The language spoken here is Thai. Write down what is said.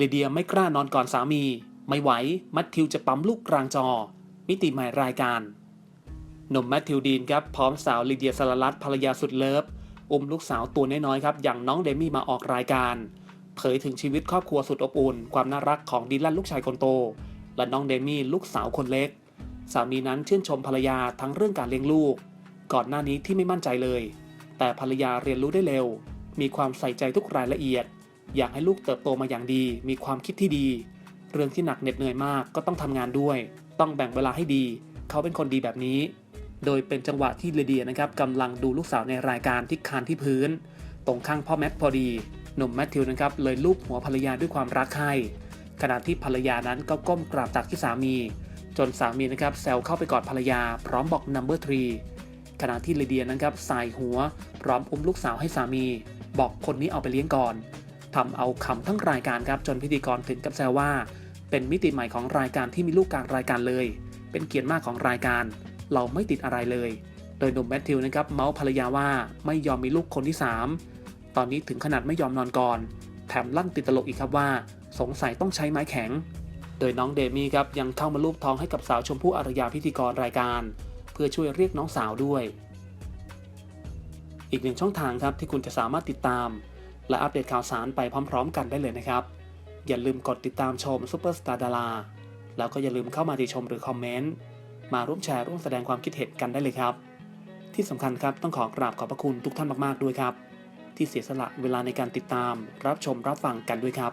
ลีเดียไม่กล้านอนก่อนสามี ไม่ไหว มัทธิวจะปั๊มลูกกลางจอ มิติใหม่รายการหนุ่มแมทธิวดีนครับพร้อมสาวลีเดียสลารัตภรรยาสุดเลิฟ อุ้มลูกสาวตัวน้อยๆครับอย่างน้องเดมี่มาออกรายการ เผยถึงชีวิตครอบครัวสุดอบอุ่น ความน่ารักของดิลันลูกชายคนโต และน้องเดมี่ลูกสาวคนเล็ก สามีนั้นชื่นชมภรรยาทั้งเรื่องการเลี้ยงลูก ก่อนหน้านี้ที่ไม่มั่นใจเลย แต่ภรรยาเรียนรู้ได้เร็ว มีความใส่ใจทุกรายละเอียด อยากให้ลูกเติบโตมาอย่างดี มีความคิดที่ดี เรื่องที่หนักเหน็ดเหนื่อยมากก็ต้องทำงานด้วย ต้องแบ่งเวลาให้ดี เขาเป็นคนดีแบบนี้ โดยเป็นจังหวะที่เลเดียนะครับกำลังดูลูกสาวในรายการที่คานที่พื้น ตรงข้างพ่อแม็กพอดี หนุ่มแมทธิวนะครับเลยลูบหัวภรรยาด้วยความรักใคร่ขณะที่ภรรยานั้นก็ก้มกราบตักที่สามี จนสามีนะครับแซวเข้าไปกอดภรรยา พร้อมบอก number three ขณะที่เลเดียนะครับสายหัว พร้อมอุ้มลูกสาวให้สามี บอกคนนี้เอาไปเลี้ยงก่อน ทำเอาขำทั้งรายการครับจนพิธีกรถึงกับแซวว่า เป็นมิติใหม่ของรายการที่มีลูกกลางรายการเลย เป็นเกียรติมากของรายการ เราไม่ติดอะไรเลย โดยหนุ่มแมทธิวนะครับเมาส์ภรรยาว่าไม่ยอมมีลูกคนที่ 3 ตอนนี้ถึงขนาดไม่ยอมนอนก่อน แถมลั่นติดตลกอีกครับว่า สงสัยต้องใช้ไม้แข็ง โดยน้องเดมี่ครับยังเข้ามาลูบท้องให้กับสาวชมพู่อารยาพิธีกรรายการ เพื่อช่วยเรียกน้องสาวด้วย อีกหนึ่งช่องทางครับที่คุณจะสามารถติดตาม และอัปเดตข่าวสารไปพร้อม ๆ กันได้เลยนะครับ อย่าลืมกดติดตามชมซูเปอร์สตาร์ดาราแล้วก็อย่าลืมเข้ามาติชมหรือคอมเมนต์มาร่วมแชร์ร่วมแสดงความคิดเห็นกันได้เลยครับ ที่สำคัญครับต้องขอกราบขอบพระคุณทุกท่านมากๆด้วยครับ ที่เสียสละเวลาในการติดตามรับชมรับฟังกันด้วยครับ